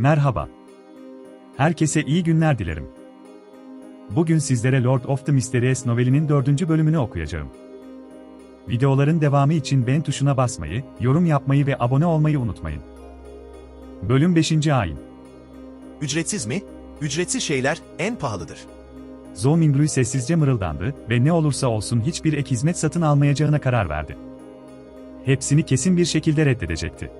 Merhaba. Herkese iyi günler dilerim. Bugün sizlere Lord of the Mysterious novelinin dördüncü bölümünü okuyacağım. Videoların devamı için beğen tuşuna basmayı, yorum yapmayı ve abone olmayı unutmayın. Bölüm 5. Ayin Ücretsiz mi? Ücretsiz şeyler en pahalıdır. Zhou Minglui sessizce mırıldandı ve ne olursa olsun hiçbir ek hizmet satın almayacağına karar verdi. Hepsini kesin bir şekilde reddedecekti.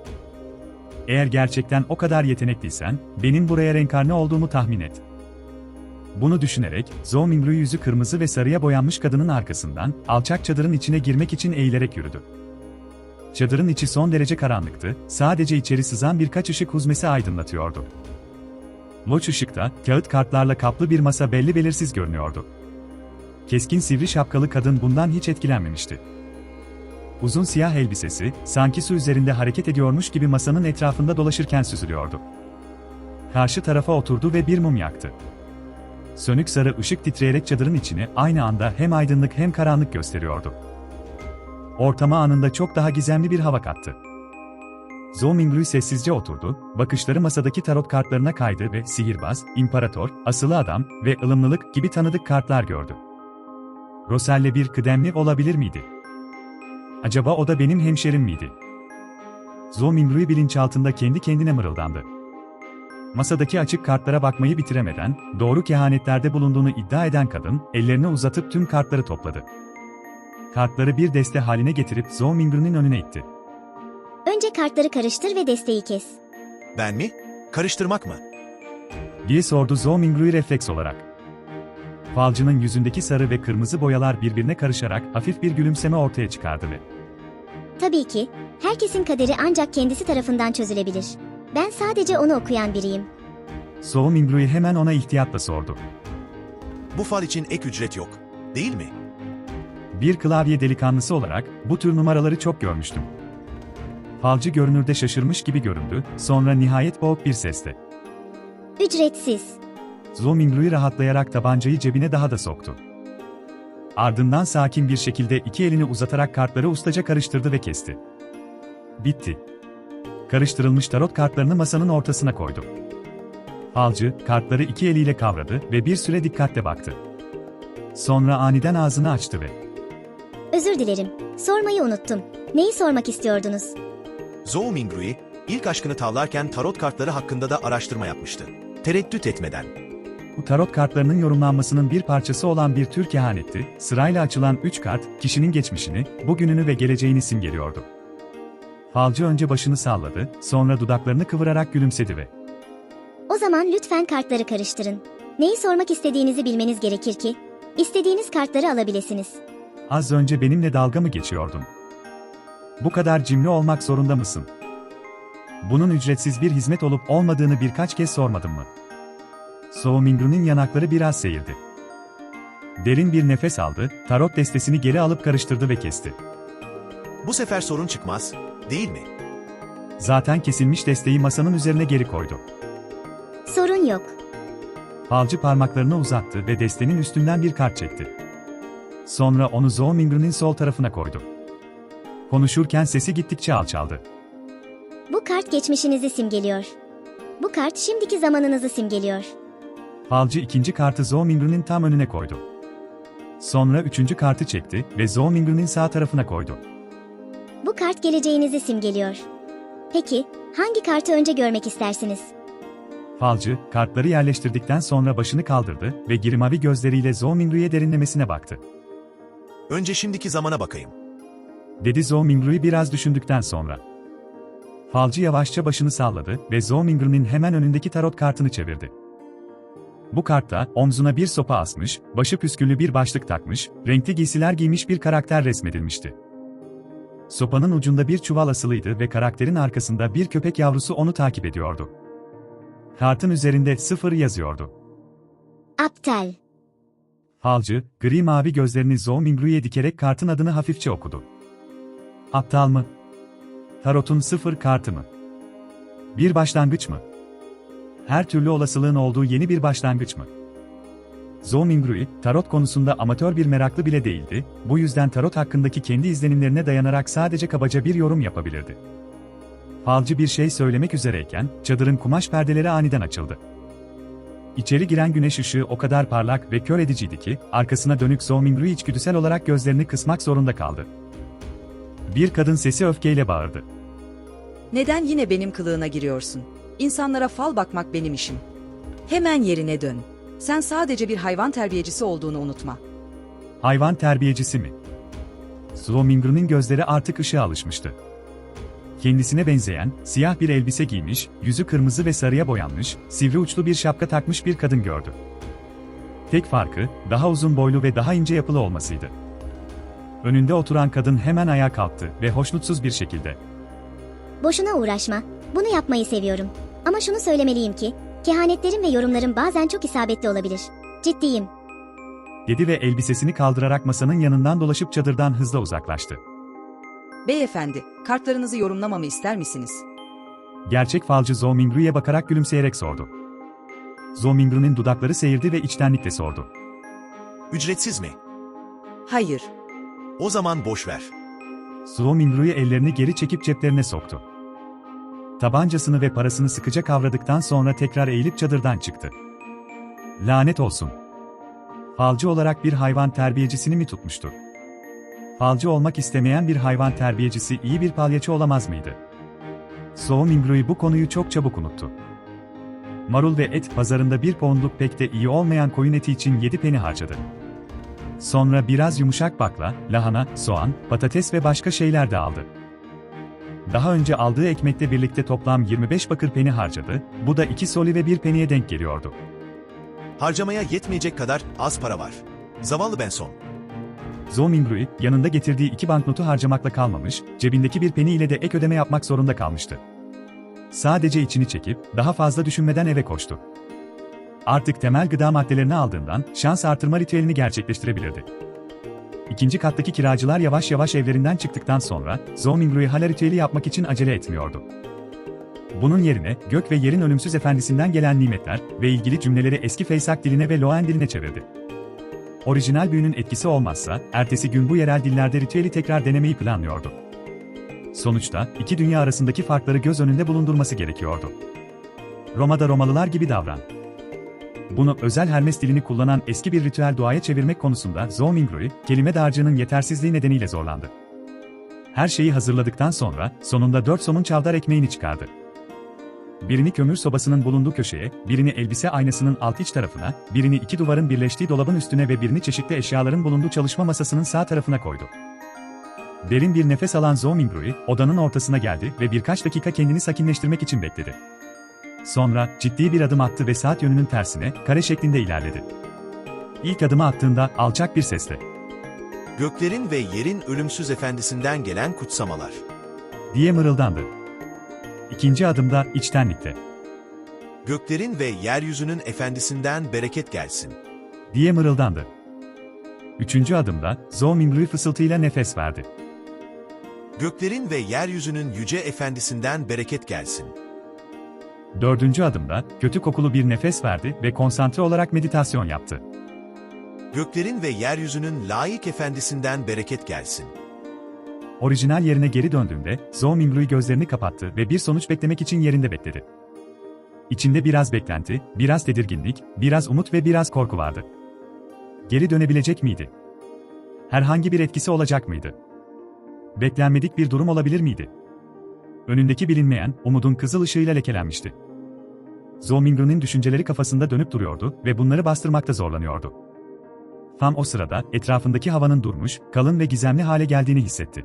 Eğer gerçekten o kadar yetenekliysen, benim buraya renkarne olduğumu tahmin et. Bunu düşünerek, Zhou Minglui yüzü kırmızı ve sarıya boyanmış kadının arkasından, alçak çadırın içine girmek için eğilerek yürüdü. Çadırın içi son derece karanlıktı, sadece içeri sızan birkaç ışık huzmesi aydınlatıyordu. Loç ışıkta, kağıt kartlarla kaplı bir masa belli belirsiz görünüyordu. Keskin sivri şapkalı kadın bundan hiç etkilenmemişti. Uzun siyah elbisesi, sanki su üzerinde hareket ediyormuş gibi masanın etrafında dolaşırken süzülüyordu. Karşı tarafa oturdu ve bir mum yaktı. Sönük sarı ışık titreyerek çadırın içini aynı anda hem aydınlık hem karanlık gösteriyordu. Ortama anında çok daha gizemli bir hava kattı. Zhou Minglui sessizce oturdu, bakışları masadaki tarot kartlarına kaydı ve sihirbaz, imparator, asılı adam ve ılımlılık gibi tanıdık kartlar gördü. Roselle bir kıdemli olabilir miydi? Acaba o da benim hemşerim miydi? Zhou Minglui bilinçaltında kendi kendine mırıldandı. Masadaki açık kartlara bakmayı bitiremeden, doğru kehanetlerde bulunduğunu iddia eden kadın, ellerini uzatıp tüm kartları topladı. Kartları bir deste haline getirip Zhou önüne itti. Önce kartları karıştır ve desteği kes. Ben mi? Karıştırmak mı? diye sordu Zhou refleks olarak. Falcının yüzündeki sarı ve kırmızı boyalar birbirine karışarak hafif bir gülümseme ortaya çıkardı ve Tabii ki, herkesin kaderi ancak kendisi tarafından çözülebilir. Ben sadece onu okuyan biriyim. Zhou Minglui hemen ona ihtiyatla sordu. Bu fal için ek ücret yok. Değil mi? Bir klavye delikanlısı olarak bu tür numaraları çok görmüştüm. Falcı görünürde şaşırmış gibi göründü, sonra nihayet boğuk bir sesle. Ücretsiz. Zhou Minglui rahatlayarak tabancayı cebine daha da soktu. Ardından sakin bir şekilde iki elini uzatarak kartları ustaca karıştırdı ve kesti. Bitti. Karıştırılmış tarot kartlarını masanın ortasına koydu. Falcı, kartları iki eliyle kavradı ve bir süre dikkatle baktı. Sonra aniden ağzını açtı ve Özür dilerim. Sormayı unuttum. Neyi sormak istiyordunuz? Zhou Minglui, ilk aşkını tavlarken tarot kartları hakkında da araştırma yapmıştı. Tereddüt etmeden. Bu tarot kartlarının yorumlanmasının bir parçası olan bir tür kehanetti, sırayla açılan üç kart, kişinin geçmişini, bugününü ve geleceğini simgeliyordu. Falcı önce başını salladı, sonra dudaklarını kıvırarak gülümsedi ve O zaman lütfen kartları karıştırın. Neyi sormak istediğinizi bilmeniz gerekir ki, istediğiniz kartları alabilirsiniz. Az önce benimle dalga mı geçiyordun? Bu kadar cimri olmak zorunda mısın? Bunun ücretsiz bir hizmet olup olmadığını birkaç kez sormadım mı? Zhou Mingru'nun yanakları biraz seyirdi. Derin bir nefes aldı, tarot destesini geri alıp karıştırdı ve kesti. Bu sefer sorun çıkmaz, değil mi? Zaten kesilmiş desteği masanın üzerine geri koydu. Sorun yok. Falcı parmaklarını uzattı ve destenin üstünden bir kart çekti. Sonra onu Zhou Mingru'nun sol tarafına koydu. Konuşurken sesi gittikçe alçaldı. Bu kart geçmişinizi simgeliyor. Bu kart şimdiki zamanınızı simgeliyor. Falcı ikinci kartı Zhou Mingru'nun tam önüne koydu. Sonra üçüncü kartı çekti ve Zhou Mingru'nun sağ tarafına koydu. Bu kart geleceğinizi simgeliyor. Peki, hangi kartı önce görmek istersiniz? Falcı, kartları yerleştirdikten sonra başını kaldırdı ve girimavi gözleriyle Zhou Mingru'ya derinlemesine baktı. Önce şimdiki zamana bakayım. Dedi Zhou Mingru'yu biraz düşündükten sonra. Falcı yavaşça başını salladı ve Zhou Mingru'nun hemen önündeki tarot kartını çevirdi. Bu kartta omzuna bir sopa asmış, başı püsküllü bir başlık takmış, renkli giysiler giymiş bir karakter resmedilmişti. Sopanın ucunda bir çuval asılıydı ve karakterin arkasında bir köpek yavrusu onu takip ediyordu. Kartın üzerinde sıfır yazıyordu. Aptal. Falcı, gri mavi gözlerini Zhou Mingru'ya dikerek kartın adını hafifçe okudu. Aptal mı? Tarot'un sıfır kartı mı? Bir başlangıç mı? Her türlü olasılığın olduğu yeni bir başlangıç mı? Zhou Mingrui, tarot konusunda amatör bir meraklı bile değildi, bu yüzden tarot hakkındaki kendi izlenimlerine dayanarak sadece kabaca bir yorum yapabilirdi. Falcı bir şey söylemek üzereyken, çadırın kumaş perdeleri aniden açıldı. İçeri giren güneş ışığı o kadar parlak ve kör ediciydi ki, arkasına dönük Zhou Mingrui içgüdüsel olarak gözlerini kısmak zorunda kaldı. Bir kadın sesi öfkeyle bağırdı. Neden yine benim kılığına giriyorsun? İnsanlara fal bakmak benim işim. Hemen yerine dön. Sen sadece bir hayvan terbiyecisi olduğunu unutma. Hayvan terbiyecisi mi? Zhou Mingru'nun gözleri artık ışığa alışmıştı. Kendisine benzeyen, siyah bir elbise giymiş, yüzü kırmızı ve sarıya boyanmış, sivri uçlu bir şapka takmış bir kadın gördü. Tek farkı, daha uzun boylu ve daha ince yapılı olmasıydı. Önünde oturan kadın hemen ayağa kalktı ve hoşnutsuz bir şekilde, Boşuna uğraşma. Bunu yapmayı seviyorum. Ama şunu söylemeliyim ki, kehanetlerim ve yorumlarım bazen çok isabetli olabilir. Ciddiyim. dedi ve elbisesini kaldırarak masanın yanından dolaşıp çadırdan hızla uzaklaştı. Beyefendi, kartlarınızı yorumlamamı ister misiniz? Gerçek falcı Zhou Mingru'ya bakarak gülümseyerek sordu. Zhou Mingru'nun dudakları seyirdi ve içtenlikle sordu. Ücretsiz mi? Hayır. O zaman boş ver. Zhou Mingru'yu ellerini geri çekip ceplerine soktu. Tabancasını ve parasını sıkıca kavradıktan sonra tekrar eğilip çadırdan çıktı. Lanet olsun. Falcı olarak bir hayvan terbiyecisini mi tutmuştu? Falcı olmak istemeyen bir hayvan terbiyecisi iyi bir palyaço olamaz mıydı? Zhou Mingru'yu bu konuyu çok çabuk unuttu. Marul ve et pazarında bir poundluk pek de iyi olmayan koyun eti için 7 peni harcadı. Sonra biraz yumuşak bakla, lahana, soğan, patates ve başka şeyler de aldı. Daha önce aldığı ekmekle birlikte toplam 25 bakır peni harcadı, bu da 2 soli ve 1 peniye denk geliyordu. Harcamaya yetmeyecek kadar az para var. Zavallı Benson. Zhou Mingrui, yanında getirdiği iki banknotu harcamakla kalmamış, cebindeki bir peni ile de ek ödeme yapmak zorunda kalmıştı. Sadece içini çekip, daha fazla düşünmeden eve koştu. Artık temel gıda maddelerini aldığından, şans artırma ritüelini gerçekleştirebilirdi. İkinci kattaki kiracılar yavaş yavaş evlerinden çıktıktan sonra, Zhou Mingrui hala ritüeli yapmak için acele etmiyordu. Bunun yerine, gök ve yerin ölümsüz efendisinden gelen nimetler ve ilgili cümleleri eski Feysak diline ve Loen diline çevirdi. Orijinal büyünün etkisi olmazsa, ertesi gün bu yerel dillerde ritüeli tekrar denemeyi planlıyordu. Sonuçta, iki dünya arasındaki farkları göz önünde bulundurması gerekiyordu. Roma'da Romalılar gibi davran. Bunu özel Hermes dilini kullanan eski bir ritüel duaya çevirmek konusunda Zhou Mingrui, kelime dağarcığının yetersizliği nedeniyle zorlandı. Her şeyi hazırladıktan sonra, sonunda dört somun çavdar ekmeğini çıkardı. Birini kömür sobasının bulunduğu köşeye, birini elbise aynasının alt iç tarafına, birini iki duvarın birleştiği dolabın üstüne ve birini çeşitli eşyaların bulunduğu çalışma masasının sağ tarafına koydu. Derin bir nefes alan Zhou Mingrui, odanın ortasına geldi ve birkaç dakika kendini sakinleştirmek için bekledi. Sonra, ciddi bir adım attı ve saat yönünün tersine, kare şeklinde ilerledi. İlk adımı attığında, alçak bir sesle, Göklerin ve yerin ölümsüz efendisinden gelen kutsamalar. diye mırıldandı. İkinci adımda, içtenlikle, Göklerin ve yeryüzünün efendisinden bereket gelsin. diye mırıldandı. Üçüncü adımda, Zhou Mingrui fısıltıyla nefes verdi. Göklerin ve yeryüzünün yüce efendisinden bereket gelsin. Dördüncü adımda, kötü kokulu bir nefes verdi ve konsantre olarak meditasyon yaptı. Göklerin ve yeryüzünün layık efendisinden bereket gelsin. Orijinal yerine geri döndüğünde, Zhou Mingrui gözlerini kapattı ve bir sonuç beklemek için yerinde bekledi. İçinde biraz beklenti, biraz tedirginlik, biraz umut ve biraz korku vardı. Geri dönebilecek miydi? Herhangi bir etkisi olacak mıydı? Beklenmedik bir durum olabilir miydi? Önündeki bilinmeyen, umudun kızıl ışığıyla lekelenmişti. Zhou düşünceleri kafasında dönüp duruyordu ve bunları bastırmakta zorlanıyordu. Tam o sırada etrafındaki havanın durmuş, kalın ve gizemli hale geldiğini hissetti.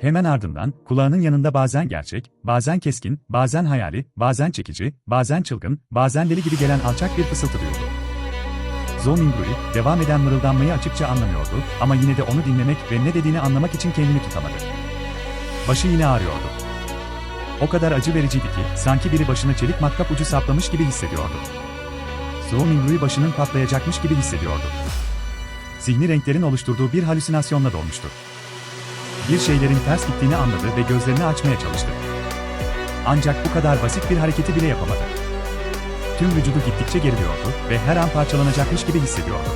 Hemen ardından, kulağının yanında bazen gerçek, bazen keskin, bazen hayali, bazen çekici, bazen çılgın, bazen deli gibi gelen alçak bir fısıltı duyuldu. Zhou devam eden mırıldanmayı açıkça anlamıyordu ama yine de onu dinlemek ve ne dediğini anlamak için kendini tutamadı. Başı yine ağrıyordu. O kadar acı vericiydi ki, sanki biri başına çelik matkap ucu saplamış gibi hissediyordu. Zhou Mingrui başının patlayacakmış gibi hissediyordu. Zihni renklerin oluşturduğu bir halüsinasyonla dolmuştu. Bir şeylerin ters gittiğini anladı ve gözlerini açmaya çalıştı. Ancak bu kadar basit bir hareketi bile yapamadı. Tüm vücudu gittikçe geriliyordu ve her an parçalanacakmış gibi hissediyordu.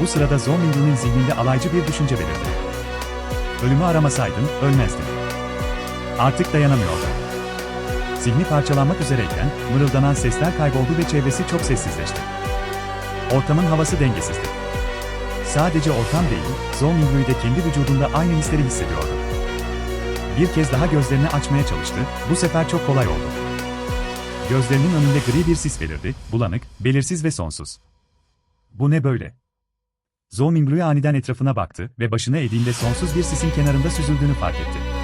Bu sırada Zhou Mingrui'nin zihninde alaycı bir düşünce belirdi. Ölümü aramasaydın, ölmezdin. Artık dayanamıyordu. Zihni parçalanmak üzereyken mırıldanan sesler kayboldu ve çevresi çok sessizleşti. Ortamın havası dengesizdi. Sadece ortam değil, Zolminglu'i de kendi vücudunda aynı hisleri hissediyordu. Bir kez daha gözlerini açmaya çalıştı, bu sefer çok kolay oldu. Gözlerinin önünde gri bir sis belirdi, bulanık, belirsiz ve sonsuz. Bu ne böyle? Zolminglu'i aniden etrafına baktı ve başını eğdiğinde sonsuz bir sisin kenarında süzüldüğünü fark etti.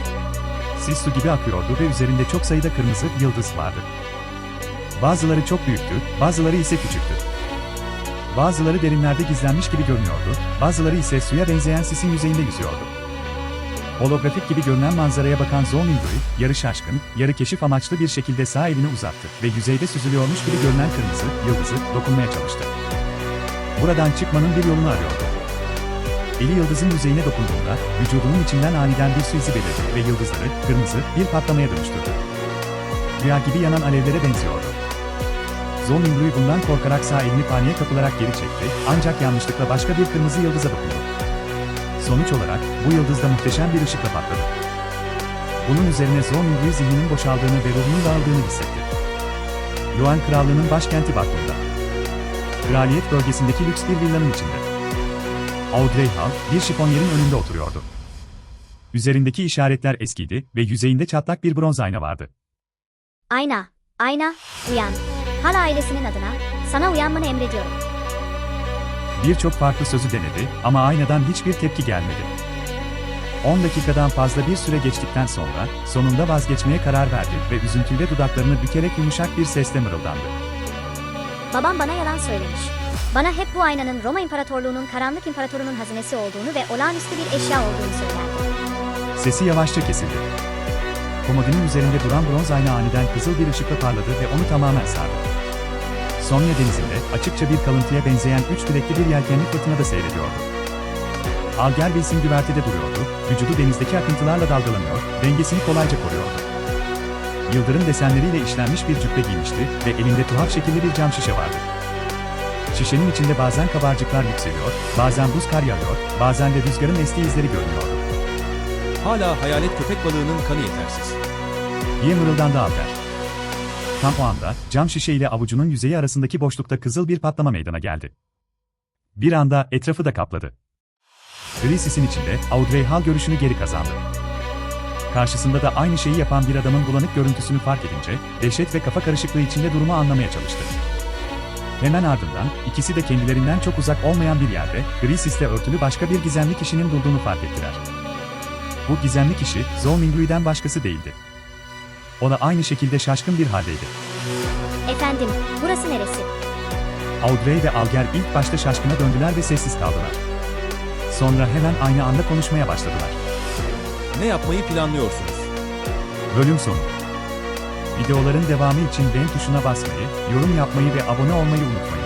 Sis su gibi akıyordu ve üzerinde çok sayıda kırmızı yıldız vardı. Bazıları çok büyüktü, bazıları ise küçüktü. Bazıları derinlerde gizlenmiş gibi görünüyordu, bazıları ise suya benzeyen sisin yüzeyinde yüzüyordu. Holografik gibi görünen manzaraya bakan Zolminglu'i, yarı şaşkın, yarı keşif amaçlı bir şekilde sağ elini uzattı ve yüzeyde süzülüyormuş gibi görünen kırmızı yıldızı dokunmaya çalıştı. Buradan çıkmanın bir yolunu arıyordu. Eli yıldızın yüzeyine dokunduğunda, vücudunun içinden aniden bir su izi belirdi ve yıldızları, kırmızı, bir patlamaya dönüştürdü. Rüya gibi yanan alevlere benziyordu. Zolminglu'i bundan korkarak sağ elini paniğe kapılarak geri çekti, ancak yanlışlıkla başka bir kırmızı yıldıza dokundu. Sonuç olarak, bu yıldız da muhteşem bir ışıkla patladı. Bunun üzerine Zolminglu'i zihninin boşaldığını ve ruhunun dağıldığını hissetti. Yuan Krallığı'nın başkenti Batum'da. Kraliyet bölgesindeki lüks bir villanın içinde. Audrey Hall, bir şifonyerin önünde oturuyordu. Üzerindeki işaretler eskiydi ve yüzeyinde çatlak bir bronz ayna vardı. Ayna, ayna, uyan. Hal ailesinin adına sana uyanmanı emrediyorum. Birçok farklı sözü denedi ama aynadan hiçbir tepki gelmedi. 10 dakikadan fazla bir süre geçtikten sonra sonunda vazgeçmeye karar verdi ve üzüntüyle dudaklarını bükerek yumuşak bir sesle mırıldandı. Babam bana yalan söylemiş. Bana hep bu aynanın Roma İmparatorluğu'nun karanlık imparatorunun hazinesi olduğunu ve olağanüstü bir eşya olduğunu söylerdi. Sesi yavaşça kesildi. Komodinin üzerinde duran bronz ayna aniden kızıl bir ışıkla parladı ve onu tamamen sardı. Sonya denizinde açıkça bir kalıntıya benzeyen üç bilekli bir yelkenli fırtınada seyrediyordu. Alger Wilson güvertede duruyordu, vücudu denizdeki akıntılarla dalgalanıyor, dengesini kolayca koruyordu. Yıldırım desenleriyle işlenmiş bir cübbe giymişti ve elinde tuhaf şekilli bir cam şişe vardı. Şişenin içinde bazen kabarcıklar yükseliyor, bazen buz kar yağıyor, bazen de rüzgarın estiği izleri görünüyordu. Hala hayalet köpek balığının kanı yetersiz. diye mırıldandı Alper. Tam o anda cam şişe ile avucunun yüzeyi arasındaki boşlukta kızıl bir patlama meydana geldi. Bir anda etrafı da kapladı. Gri sisin içinde Audrey Hall görüşünü geri kazandı. Karşısında da aynı şeyi yapan bir adamın bulanık görüntüsünü fark edince, dehşet ve kafa karışıklığı içinde durumu anlamaya çalıştı. Hemen ardından, ikisi de kendilerinden çok uzak olmayan bir yerde, gri sisle örtülü başka bir gizemli kişinin durduğunu fark ettiler. Bu gizemli kişi, Zolminglui'den başkası değildi. O da aynı şekilde şaşkın bir haldeydi. Efendim, burası neresi? Audrey ve Alger ilk başta şaşkına döndüler ve sessiz kaldılar. Sonra hemen aynı anda konuşmaya başladılar. Ne yapmayı planlıyorsunuz? Bölüm sonu. Videoların devamı için beğen tuşuna basmayı, yorum yapmayı ve abone olmayı unutmayın.